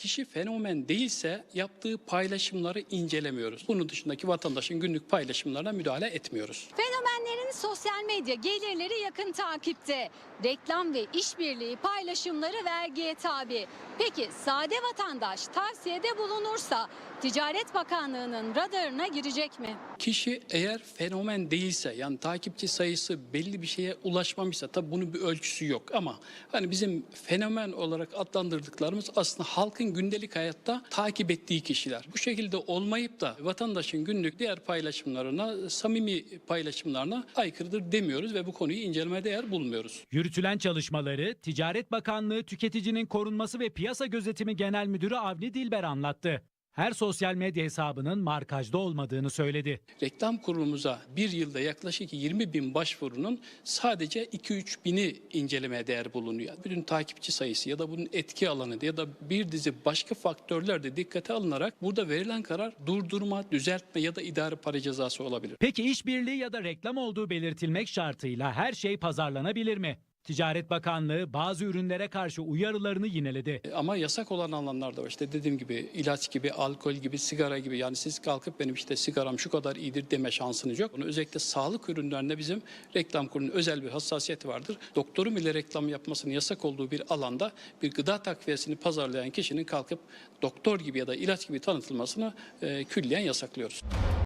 Kişi fenomen değilse yaptığı paylaşımları incelemiyoruz. Bunun dışındaki vatandaşın günlük paylaşımlarına müdahale etmiyoruz. Fenomenlerin sosyal medya gelirleri yakın takipte. Reklam ve işbirliği paylaşımları vergiye tabi. Peki sade vatandaş tavsiyede bulunursa Ticaret Bakanlığı'nın radarına girecek mi? Kişi eğer fenomen değilse yani takipçi sayısı belli bir şeye ulaşmamışsa tabii bunun bir ölçüsü yok ama hani bizim fenomen olarak adlandırdıklarımız aslında halkın gündelik hayatta takip ettiği kişiler. Bu şekilde olmayıp da vatandaşın günlük diğer paylaşımlarına, samimi paylaşımlarına aykırıdır demiyoruz ve bu konuyu inceleme değer bulmuyoruz. Yürütülen çalışmaları Ticaret Bakanlığı Tüketicinin Korunması ve Piyasa Gözetimi Genel Müdürü Avni Dilber anlattı. Her sosyal medya hesabının markajda olmadığını söyledi. Reklam kurulumuza bir yılda yaklaşık 20 bin başvurunun sadece 2-3 bini incelemeye değer bulunuyor. Bütün takipçi sayısı ya da bunun etki alanı ya da bir dizi başka faktörler de dikkate alınarak burada verilen karar durdurma, düzeltme ya da idari para cezası olabilir. Peki işbirliği ya da reklam olduğu belirtilmek şartıyla her şey pazarlanabilir mi? Ticaret Bakanlığı bazı ürünlere karşı uyarılarını yineledi. E, Ama yasak olan alanlarda. İşte dediğim gibi ilaç gibi, alkol gibi, sigara gibi. Yani siz kalkıp benim işte sigaram şu kadar iyidir deme şansınız yok. Bunu özellikle sağlık ürünlerinde bizim reklam kurulunun özel bir hassasiyeti vardır. Doktorun bile reklam yapmasının yasak olduğu bir alanda bir gıda takviyesini pazarlayan kişinin kalkıp doktor gibi ya da ilaç gibi tanıtılmasını e, külliyen yasaklıyoruz.